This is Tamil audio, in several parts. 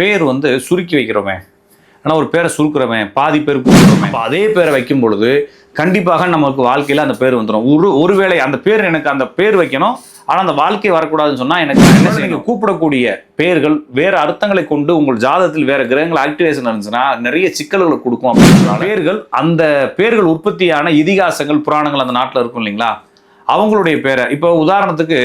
பேர் வந்து சுருக்கி வைக்கிறோமே. ஆனால் ஒரு பேரை சுருக்குறவன் பாதி பேர் கூப்பிடுறோமே அதே பேரை வைக்கும் பொழுது கண்டிப்பாக நமக்கு வாழ்க்கையில் அந்த பேர் வந்துடும் ஒரு ஒருவேளை அந்த பேர் எனக்கு அந்த பேர் வைக்கணும் ஆனால் அந்த வாழ்க்கை வரக்கூடாதுன்னு சொன்னால் எனக்கு என்ன கூப்பிடக்கூடிய பேர்கள் வேற அர்த்தங்களை கொண்டு உங்கள் ஜாதகத்தில் வேற கிரகங்கள் ஆக்டிவேஷன் இருந்துச்சுன்னா நிறைய சிக்கல்களை கொடுக்கும் அப்படின்றனால பேர்கள் அந்த பேர்கள் உற்பத்தியான இதிகாசங்கள் புராணங்கள் அந்த நாட்டில் இருக்கும் இல்லைங்களா? அவங்களுடைய பேரை. இப்போ உதாரணத்துக்கு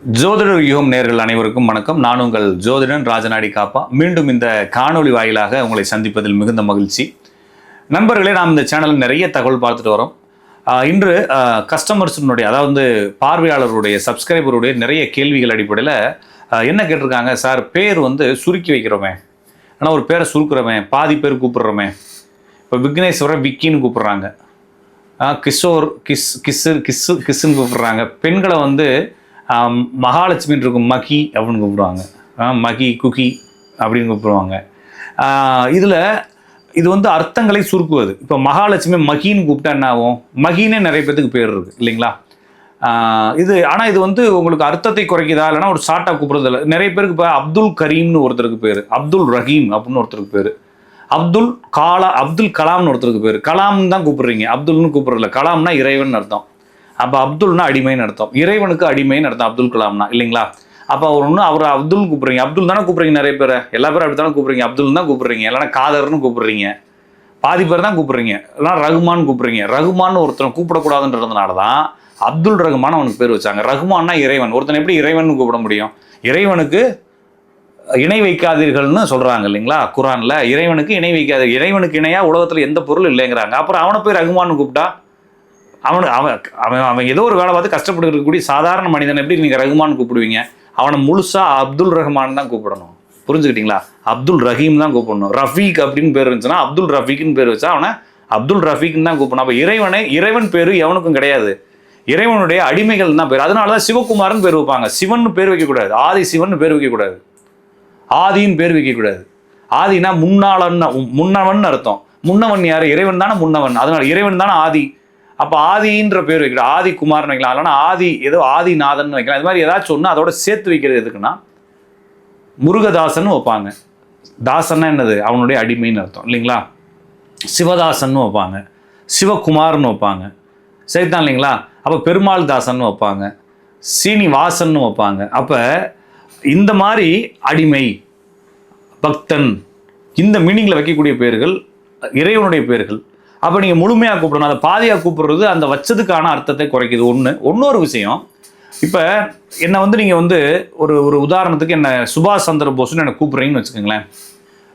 ஜோதிடர் யுகம் நேர்கள் அனைவருக்கும் வணக்கம். நான் உங்கள் ஜோதிடன் ராஜநாடி காப்பா. மீண்டும் இந்த காணொளி வாயிலாக உங்களை சந்திப்பதில் மிகுந்த மகிழ்ச்சி. நண்பர்களே நாம் இந்த சேனலில் நிறைய தகவல் பார்த்துட்டு வரோம். இன்று கஸ்டமர்ஸினுடைய அதாவது பார்வையாளருடைய சப்ஸ்கிரைபருடைய நிறைய கேள்விகள் அடிப்படையில் என்ன கேட்டிருக்காங்க? சார் பேர் வந்து சுருக்கி வைக்கிறோமே. ஆனால் ஒரு பேரை சுருக்குறவன் பாதி பேர் கூப்பிடுறோமே. இப்போ விக்னேஸ்வரை விக்கின்னு கூப்பிட்றாங்க. கிஷோர் கிஸ் கிஸ்ஸு கிஸ்ஸு கிஸ்ஸுன்னு கூப்பிட்றாங்க. பெண்களை வந்து மகாலட்சுமின்னு இருக்கும் மகி அப்படின்னு கூப்பிடுவாங்க. ஆஹ் மகி குகி அப்படின்னு கூப்பிடுவாங்க. இதில் இது வந்து அர்த்தங்களை சுருக்குவது. இப்போ மகாலட்சுமி மகின்னு கூப்பிட்டா என்ன ஆகும்? மகினே நிறைய பேத்துக்கு பேர் இருக்குது இல்லைங்களா? இது ஆனால் இது வந்து உங்களுக்கு அர்த்தத்தை குறைக்குதா? இல்லைன்னா ஒரு ஷார்ட்டாக கூப்பிடுறது இல்லை நிறைய பேருக்கு இப்போ அப்துல் கரீம்னு ஒருத்தருக்கு பேர் அப்துல் ரஹீம் அப்படின்னு ஒருத்தருக்கு பேர். அப்துல் காலா அப்துல் கலாம்னு ஒருத்தருக்கு பேர். கலாம்னு தான் கூப்பிடுறீங்க அப்துல்னு கூப்பிட்றல கலாம்னா இறைவன் அர்த்தம். அப்போ அப்துல்னா அடிமைன்னு அர்த்தம். இறைவனுக்கு அடிமைன்னு அர்த்தம் அப்துல் கலாம்னா இல்லைங்களா? அப்போ அவர் ஒன்று அவர் அப்துல் கூப்பிடுறீங்க. அப்துல் தானே கூப்பிடுறீங்க நிறைய பேரை. எல்லா பேரும் அப்படி தானே அப்துல் தான் கூப்பிடுறீங்க. இல்லைன்னா காதர்னு கூப்பிடுறீங்க. பாதி பேர் தான் கூப்பிடுறீங்க. இல்லைனா ரகுமான் கூப்பிடுறீங்க. ரகுமான் ஒருத்தனை கூப்பிடக்கூடாதுன்றதுனால தான் அப்துல் ரகுமான் அவனுக்கு பேர் வச்சாங்க. ரகுமான்னா இறைவன். ஒருத்தனை எப்படி இறைவன் கூப்பிட முடியும்? இறைவனுக்கு இணை வைக்காதீர்கள்னு சொல்றாங்க இல்லைங்களா? குரான்ல இறைவனுக்கு இணை வைக்காத இறைவனுக்கு இணையா உலகத்துல எந்த பொருள் இல்லைங்கிறாங்க. அப்புறம் அவனை போய் ரகுமான்னு கூப்பிட்டா? அவனுக்கு அவன் அவன் அவன் ஏதோ ஒரு வேலை பார்த்து கஷ்டப்பட்டு இருக்கக்கூடிய சாதாரண மனிதன் எப்படி நீங்கள் ரகுமான் கூப்பிடுவீங்க? அவனை முழுசா அப்துல் ரஹ்மான் தான் கூப்பிடணும். புரிஞ்சுக்கிட்டீங்களா? அப்துல் ரஹீம் தான் கூப்பிடணும். ரஃபீக் அப்படின்னு பேர் இருந்துச்சுன்னா அப்துல் ரஃபீக்னு பேர் வச்சா அவனை அப்துல் ரஃபீக்னு தான் கூப்பிடணும். அப்போ இறைவனை இறைவன் பேர் எவனுக்கும் கிடையாது. இறைவனுடைய அடிமைகள் தான் பேர். அதனால தான் சிவகுமார்னு பேர் வைப்பாங்க. சிவன் பேர் வைக்கக்கூடாது. ஆதி சிவன் பேர் வைக்கக்கூடாது. ஆதின்னு பேர் வைக்கக்கூடாது. ஆதினா முன்னாளன் முன்னவன் அர்த்தம். முன்னவன் யார்? இறைவன் தானே முன்னவன். அதனால இறைவன் தானே ஆதி. அப்போ ஆதின்ற பேர் வைக்கலாம் ஆதி குமார்னு வைக்கலாம். இல்லைனா ஆதி ஏதோ ஆதிநாதன் வைக்கலாம். இது மாதிரி ஏதாச்சும் ஒன்று அதோட சேர்த்து வைக்கிறது எதுக்குன்னா முருகதாசன் வைப்பாங்க. தாசன்னா என்னது? அவனுடைய அடிமைன்னு அர்த்தம். இல்லைங்களா? சிவதாசன் வைப்பாங்க. சிவகுமார்னு வைப்பாங்க. சரிதான் இல்லைங்களா? அப்போ பெருமாள் தாசன் வைப்பாங்க. சீனிவாசன் வைப்பாங்க. அப்போ இந்த மாதிரி அடிமை பக்தன் இந்த மீனிங்கில் வைக்கக்கூடிய பேர்கள் இறைவனுடைய பேர்கள் அப்போ நீங்கள் முழுமையாக கூப்பிடணும். அதை பாதியாக கூப்பிடுறது அந்த வச்சதுக்கான அர்த்தத்தை குறைக்குது. ஒன்று இன்னொரு விஷயம் இப்போ என்னை வந்து நீங்கள் வந்து ஒரு ஒரு உதாரணத்துக்கு என்னை சுபாஷ் சந்திர போஸ்னு என்னை கூப்பிட்றீங்கன்னு வச்சுக்கோங்களேன்.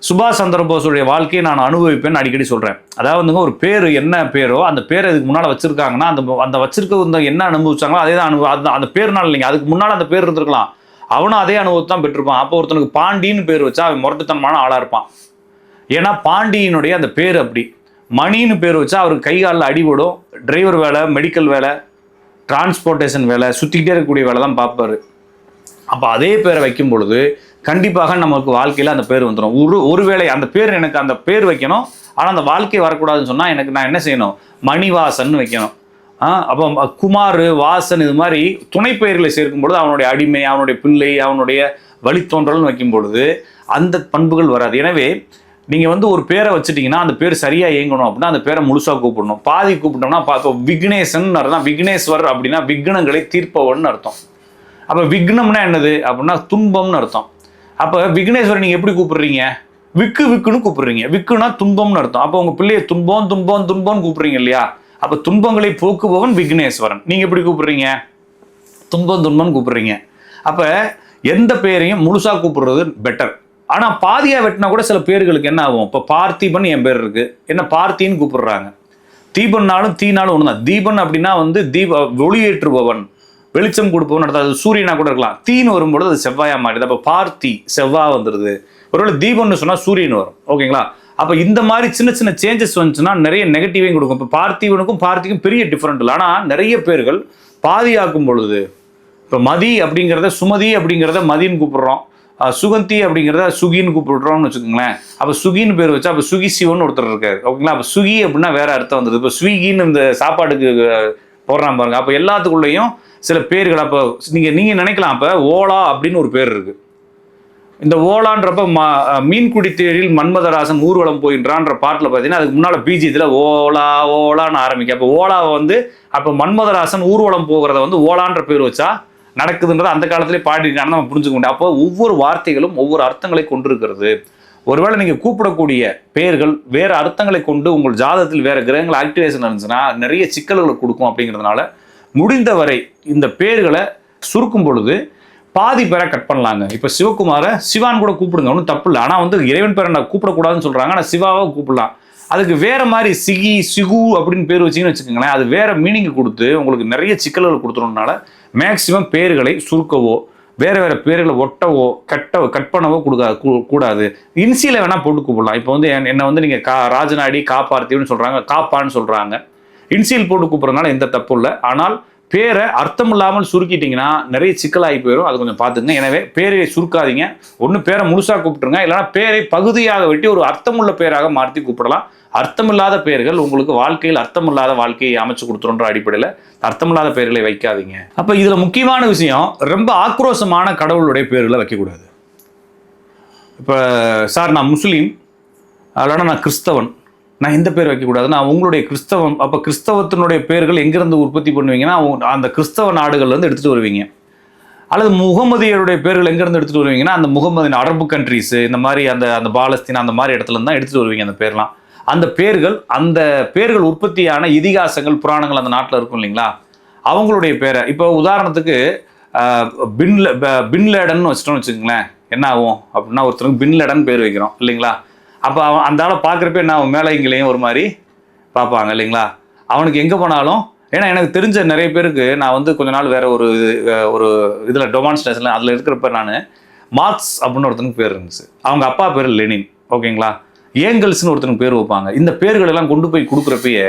சுபாஷ் சந்திர போஸுடைய வாழ்க்கையை நான் அனுபவிப்பேன்னு அடிக்கடி சொல்கிறேன் அதாவது வந்துங்க ஒரு பேர் என்ன பேரோ அந்த பேர் இதுக்கு முன்னால் வச்சுருக்காங்கன்னா அந்த அந்த வச்சிருக்க வந்து என்ன அனுபவிச்சாங்களோ அதே தான் அனுபவம். அந்த அந்த பேர்னால இல்லைங்க. அதுக்கு முன்னால் அந்த பேர் இருந்திருக்கலாம். அவனும் அதே அனுபவத்தை தான் பெற்றிருப்பான். அப்போ ஒருத்தனுக்கு பாண்டின்னு பேர் வச்சா அவன் முரட்டுத்தனமான ஆளாக இருப்பான். ஏன்னா பாண்டியினுடைய அந்த பேர் அப்படி. மணின்னு பேர் வச்சா அவருக்கு கை காலில் அடிபடும் டிரைவர் வேலை மெடிக்கல் வேலை டிரான்ஸ்போர்ட்டேஷன் வேலை சுற்றிக்கிட்டே இருக்கக்கூடிய வேலை தான் பார்ப்பாரு. அப்போ அதே பேரை வைக்கும் பொழுது கண்டிப்பாக நமக்கு வாழ்க்கையில் அந்த பேர் வந்துடும் ஒரு ஒருவேளை அந்த பேர் எனக்கு அந்த பேர் வைக்கணும். ஆனால் அந்த வாழ்க்கை வரக்கூடாதுன்னு சொன்னால் எனக்கு நான் என்ன செய்யணும்? மணிவாசன் வைக்கணும். அப்போ குமார் வாசன் இது மாதிரி துணை பெயர்களை சேர்க்கும் பொழுது அவனுடைய அடிமை அவனுடைய பிள்ளை அவனுடைய வழித்தோன்றல்னு வைக்கும் பொழுது அந்த பண்புகள் வராது. எனவே நீங்கள் வந்து ஒரு பேரை வச்சுட்டிங்கன்னா அந்த பேர் சரியாக இயங்கணும் அப்படின்னா அந்த பேரை முழுசாக கூப்பிடணும். பாதி கூப்பிட்டோம்னா பார்த்தோம் விக்னேசன் அர்த்தம். விக்னேஸ்வர் அப்படின்னா விக்னங்களை தீர்ப்பவன் அர்த்தம். அப்போ விக்னம்னா என்னது? அப்படின்னா துன்பம்னு அர்த்தம். அப்போ விக்னேஸ்வரன் நீங்கள் எப்படி கூப்பிடுறீங்க? விக்கு விக்குன்னு கூப்பிடுறீங்க. விக்குனா துன்பம்னு அர்த்தம். அப்போ உங்கள் பிள்ளையை துன்பம் துன்பம் துன்பம்னு கூப்பிடுறீங்க இல்லையா? அப்போ துன்பங்களை போக்குபவன் விக்னேஸ்வரன். நீங்கள் எப்படி கூப்பிடுறீங்க? துன்பம் துன்பம்னு கூப்பிடுறீங்க. அப்போ எந்த பேரையும் முழுசாக கூப்பிடுறது பெட்டர் ஆனால் பாதியாக வெட்டினா கூட சில பேர்களுக்கு என்ன ஆகும்? இப்போ பார்த்திபன் என் பேர் இருக்கு. என்ன பார்த்தின்னு கூப்பிடுறாங்க. தீபன்னாலும் தீனாலும் ஒன்று தான் தீபன் அப்படின்னா வந்து தீப ஒளியேற்றுபவன். வெளிச்சம் கொடுப்பவன் நடத்தாது சூரியனா கூட இருக்கலாம். தீன்னு வரும்பொழுது அது செவ்வாயா மாறிடுது. அப்போ பார்த்தி செவ்வாய் வந்துடுது ஒருவேளை தீபம்னு சொன்னால் சூரியன் வரும். ஓகேங்களா? அப்போ இந்த மாதிரி சின்ன சின்ன சேஞ்சஸ் வந்துச்சுன்னா நிறைய நெகட்டிவையும் கொடுக்கும். இப்போ பார்த்திவனுக்கும் பார்த்திக்கும் பெரிய டிஃப்ரெண்ட் இல்லை ஆனால் நிறைய பேர்கள் பாதியாக்கும் பொழுது இப்போ மதி அப்படிங்கிறத சுமதி அப்படிங்கிறத மதின்னு கூப்பிடுறோம். சுகந்தி அப்படிங்கிறத சுகின்னு கூப்பிடுறோம்னு வச்சுக்கோங்களேன். அப்போ சுகின்னு பேர் வச்சா அப்போ சுகி சிவன் ஒருத்தர் இருக்காரு. ஓகேங்களா? அப்போ சுகி அப்படின்னா வேற அர்த்தம் வந்தது. இப்போ ஸ்விகின்னு இந்த சாப்பாடுக்கு போடுறான் பாருங்க. அப்போ எல்லாத்துக்குள்ளேயும் சில பேர்கள் அப்போ நீங்கள் நீங்கள் நினைக்கலாம். அப்போ ஓலா அப்படின்னு ஒரு பேர் இருக்கு. இந்த ஓலான்றப்ப ம மீன்குடி தேரில் மன்மதராசன் ஊர்வலம் போயின்றான்ற பாட்டில் பார்த்தீங்கன்னா அதுக்கு முன்னால் பிஜித்தில் ஓலா ஓலான்னு ஆரம்பிக்கும். அப்போ ஓலாவை வந்து அப்போ மன்மதராசன் ஊர்வலம் போகிறத வந்து ஓலான்ற பேர் வச்சா நடக்குதுன்றதை அந்த காலத்திலே பாடிருக்காங்க நம்ம புரிஞ்சுக்க முடியும். அப்போ ஒவ்வொரு வார்த்தைகளும் ஒவ்வொரு அர்த்தங்களை கொண்டிருக்கிறது. ஒருவேளை நீங்கள் கூப்பிடக்கூடிய பெயர்கள் வேறு அர்த்தங்களை கொண்டு உங்கள் ஜாதகத்தில் வேறு கிரகங்கள் ஆக்டிவேஷன் இருந்துச்சுன்னா நிறைய சிக்கல்களை கொடுக்கும் அப்படிங்கிறதுனால முடிந்தவரை இந்த பேர்களை சுருக்கும் பொழுது பாதி பேரை கட் பண்ணலாங்க. இப்போ சிவகுமாரை சிவான் கூட கூப்பிடுங்க ஒன்றும் தப்பு இல்லை. ஆனால் வந்து இறைவன் பேரை நான் கூப்பிடக்கூடாதுன்னு சொல்கிறாங்க ஆனால் சிவாவை கூப்பிடலாம். அதுக்கு வேற மாதிரி சிகி சிகு அப்படின்னு பேர் வச்சிங்கன்னு வச்சுக்கோங்களேன் அது வேற மீனிங் கொடுத்து உங்களுக்கு நிறைய சிக்கல்கள் கொடுத்துருனால மேக்சிமம் பேர்களை சுருக்கவோ வேறு வேறு பேர்களை ஒட்டவோ கட்ட கட் பண்ணவோ கொடுக்கா கூடாது. இன்சியில் வேணால் போட்டு கூப்பிடலாம். இப்போ வந்து என்- என்னை வந்து நீங்கள் கா ராஜநாடி காப்பார்த்தின்னு சொல்கிறாங்க காப்பான்னு சொல்கிறாங்க இன்சியல் போட்டு கூப்பிட்றதுனால எந்த தப்பும் இல்லை. ஆனால் பேரை அர்த்தம் இல்லாமல் சுருக்கிட்டிங்கன்னா நிறைய சிக்கலாகி போயிடும் அது கொஞ்சம் பார்த்துங்க எனவே பேரை சுருக்காதீங்க. ஒன்று பேரை முழுசாக கூப்பிட்டுருங்க. இல்லைனா பேரை பகுதியாக வெட்டி ஒரு அர்த்தமுள்ள பேராக மாற்றி கூப்பிடலாம். அர்த்தமில்லாத பெயர்கள் உங்களுக்கு வாழ்க்கையில் அர்த்தமில்லாத வாழ்க்கையை அமைச்சு கொடுத்துருன்ற அடிப்படையில் அர்த்தமில்லாத பெயர்களை வைக்காதீங்க. அப்போ இதில் முக்கியமான விஷயம் ரொம்ப ஆக்ரோஷமான கடவுளுடைய பேர்களை வைக்கக்கூடாது. இப்போ சார் நான் முஸ்லீம் அதோட நான் கிறிஸ்தவன். நான் எந்த பேர் வைக்கக்கூடாது? நான் உங்களுடைய கிறிஸ்தவம் அப்போ கிறிஸ்தவத்தினுடைய பேர்கள் எங்கேருந்து உற்பத்தி பண்ணுவீங்கன்னா அந்த கிறிஸ்தவ நாடுகள்லேருந்து எடுத்துகிட்டு வருவீங்க. அல்லது முகமதியருடைய பேர்கள் எங்கேருந்து எடுத்துகிட்டு வருவீங்கன்னா அந்த முகமதியின் அரபு கண்ட்ரீஸு இந்த மாதிரி அந்த அந்த பாலஸ்தீன் அந்த மாதிரி இடத்துலருந்து தான் எடுத்துகிட்டு வருவீங்க அந்த பேர்லாம். அந்த பேர்கள் அந்த பேர்கள் உற்பத்தியான இதிகாசங்கள் புராணங்கள் அந்த நாட்டில் இருக்கும் இல்லைங்களா? அவங்களுடைய பேரை. இப்போ உதாரணத்துக்கு பின்ல பின் லேடன் வச்சிட்டோம்னு வச்சுக்கோங்களேன். என்ன ஆகும் அப்படின்னா ஒருத்தருக்கு பின் லேடன் பேர் வைக்கிறோம் இல்லைங்களா? அப்போ அவன் அந்த ஆளை பார்க்குறப்ப என்ன அவன் மேலே இங்கேயும் ஒரு மாதிரி பார்ப்பாங்க இல்லைங்களா? அவனுக்கு எங்கே போனாலும் ஏன்னா எனக்கு தெரிஞ்ச நிறைய பேருக்கு நான் வந்து கொஞ்ச நாள் வேற ஒரு ஒரு இதில் டொமான்ஸ்ட்ரேஷனில் அதில் இருக்கிறப்ப நான் மார்க்ஸ் அப்படின்னு ஒருத்தனுக்கு பேர் இருந்துச்சு. அவங்க அப்பா பேர் லெனின் ஓகேங்களா? ஏங்கல்ஸ்னு ஒருத்தனுக்கு பேர் வைப்பாங்க. இந்த பேர்கள் எல்லாம் கொண்டு போய் கொடுக்குறப்பயே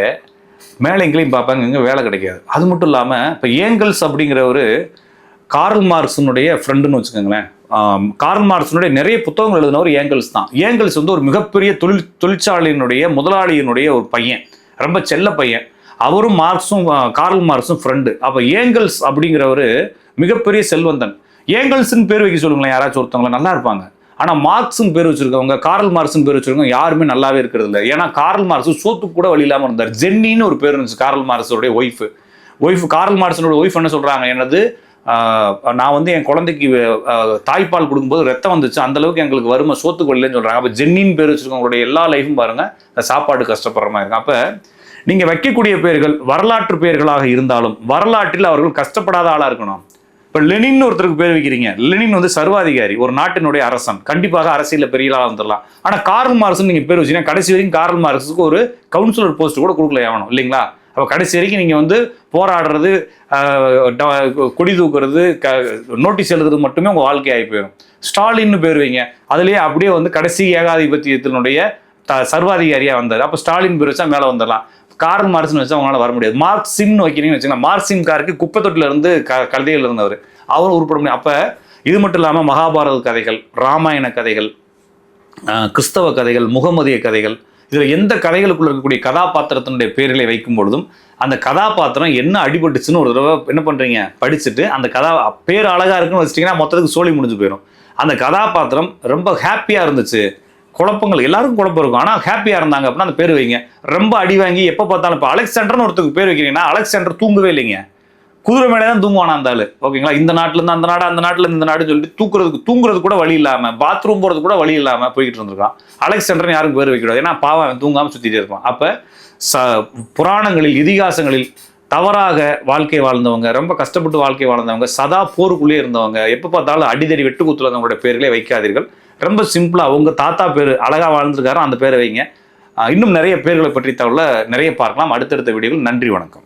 மேலே எங்கேயும் பார்ப்பாங்க இங்கே வேலை கிடைக்காது. அது மட்டும் இல்லாமல் இப்போ ஏங்கல்ஸ் அப்படிங்கிறவர் கார்ல் மார்க்ஸினுடைய ஃப்ரெண்டுன்னு வச்சுக்கோங்களேன். கார்ல் மார்க்ஸினுடைய நிறைய புத்தகங்கள் எழுதினவர் ஏங்கல்ஸ் தான். ஏங்கல்ஸ் வந்து ஒரு மிகப்பெரிய தொழில் தொழிற்சாலையினுடைய முதலாளியினுடைய ஒரு பையன். ரொம்ப செல்ல பையன். அவரும் மார்க்ஸும் கார்ல் மார்க்ஸும் ஃப்ரெண்டு அப்போ ஏங்கல்ஸ் அப்படிங்கிறவர் மிகப்பெரிய செல்வந்தன். ஏங்கல்ஸ்ன்னு பேர் வைக்க சொல்லுங்களேன் யாராச்சும் ஒருத்தவங்கள நல்லா இருப்பாங்க. ஆனால் மார்க்ஸும் பேர் வச்சிருக்கவங்க கார்ல் மார்க்ஸும் பேர் வச்சிருக்கவங்க யாருமே நல்லாவே இருக்கிறது இல்லை. ஏன்னா கார்ல் மார்க்ஸ் சோத்து கூட வழி இல்லாமல் இருந்தார். ஜென்னின்னு ஒரு பேர் இருந்துச்சு கார்ல் மார்க்ஸோடைய ஒய்ஃபு ஒய்ஃப் கார்ல் மார்க்ஸனோட ஒய்ஃப் என்ன சொல்கிறாங்க என்னது? நான் வந்து என் குழந்தைக்கு தாய்ப்பால் கொடுக்கும்போது ரத்தம் வந்துச்சு. அந்த அளவுக்கு எங்களுக்கு வறுமை சோத்துக்கு வரலன்னு சொல்கிறாங்க அப்போ ஜென்னின் பேர் வச்சிருக்கவங்களுடைய எல்லா லைஃபும் பாருங்கள் சாப்பாடு கஷ்டப்படுற மாதிரி இருக்கும் அப்போ நீங்கள் வைக்கக்கூடிய பேர்கள் வரலாற்று பெயர்களாக இருந்தாலும் வரலாற்றில் அவர்கள் கஷ்டப்படாத ஆளாக இருக்கணும். இப்போ லெனின் ஒருத்தருக்கு பேர் வைக்கிறீங்க. லெனின் வந்து சர்வாதிகாரி ஒரு நாட்டினுடைய அரசன். கண்டிப்பாக அரசியலில் பெரியலாக வந்துடலாம். ஆனால் கார்ல் மார்க்ஸ் நீங்கள் பேர் வச்சீங்கன்னா கடைசி வரைக்கும் கார்ல் மார்க்ஸுக்கு ஒரு கவுன்சிலர் போஸ்ட் கூட கொடுக்கல ஆகணும் இல்லைங்களா? அப்போ கடைசி வரைக்கும் நீங்கள் வந்து போராடுறது ட- கொடி தூக்குறது க நோட்டீஸ் எழுதுறது மட்டுமே உங்கள் வாழ்க்கையாகி போயிடும் ஸ்டாலின்னு பேர் வைங்க. அதுலேயே அப்படியே வந்து கடைசி ஏகாதிபத்தியத்தினுடைய த சர்வாதிகாரியாக வந்தார். அப்போ ஸ்டாலின் பேர் வச்சா மேலே வந்துடலாம். கார்ல் மார்க்ஸ்னு வச்சா அவங்களால வர முடியாது. மார்க்சிம்னு வைக்கிறீங்கன்னு வச்சுக்கலாம் மார்க்சிம் காருக்கு குப்பை தொட்டில இருந்து க கழுதையில் இருந்தவர். அவரும் உருப்பட முடியும் அப்போ இது மட்டும் இல்லாமல் மகாபாரத கதைகள் ராமாயண கதைகள் கிறிஸ்தவ கதைகள் முகமதிய கதைகள் இதில் எந்த கதைகளுக்குள்ள இருக்கக்கூடிய கதாபாத்திரத்தினுடைய பேர்களை வைக்கும் பொழுதும் அந்த கதாபாத்திரம் என்ன அடிபட்டுச்சுன்னு ஒரு தடவை என்ன பண்ணுறீங்க படிச்சுட்டு அந்த கதா பேர் அழகாக இருக்குன்னு வச்சிட்டிங்கன்னா மொத்தத்துக்கு சோழி முடிஞ்சு போயிடும் அந்த கதாபாத்திரம் ரொம்ப ஹாப்பியாக இருந்துச்சு. குழப்பங்கள் எல்லாருக்கும் குழப்பம் இருக்கும். ஆனால் ஹாப்பியாக இருந்தாங்க அப்படின்னா அந்த பேர் வைங்க. ரொம்ப அடி வாங்கி எப்போ பார்த்தாலும் இப்போ அலெக்சாண்டர்னு ஒருத்தருக்கு பேர் வைக்கிறீங்கன்னா அலெக்சாண்டர் தூங்கவே இல்லைங்க. குதிரை மேலே தான் தூங்குவானா அந்த ஆள். ஓகேங்களா? இந்த நாட்டிலேருந்து அந்த நாடு அந்த நாட்டிலேருந்து இந்த நாடுன்னு சொல்லிட்டு தூக்குறதுக்கு தூங்குறது கூட வழி இல்லாமல் பாத்ரூம் போகிறது கூட வழி இல்லாமல் போய்கிட்டு இருந்திருக்கான். அலெக்சாண்டர்னு யாருக்கும் பேர் வைக்கக்கூடாது. ஏன்னா பாவம் தூங்காமல் சுற்றிட்டே இருப்பான். அப்போ ச புராணங்களில் இதிகாசங்களில் தவறாக வாழ்க்கை வாழ்ந்தவங்க ரொம்ப கஷ்டப்பட்டு வாழ்க்கை வாழ்ந்தவங்க சதா போருக்குள்ளே இருந்தவங்க எப்போ பார்த்தாலும் அடிதடி வெட்டு குத்துலவங்களோட பேர்களே வைக்காதீர்கள். ரொம்ப சிம்பிளாக உங்கள் தாத்தா பேர் அழகாக வாழ்ந்துருக்காரோ அந்த பேரை வைங்க. இன்னும் நிறைய பேர்களை பற்றி தகவல நிறைய பார்க்கலாம். அடுத்தடுத்த வீடியோவில் நன்றி வணக்கம்.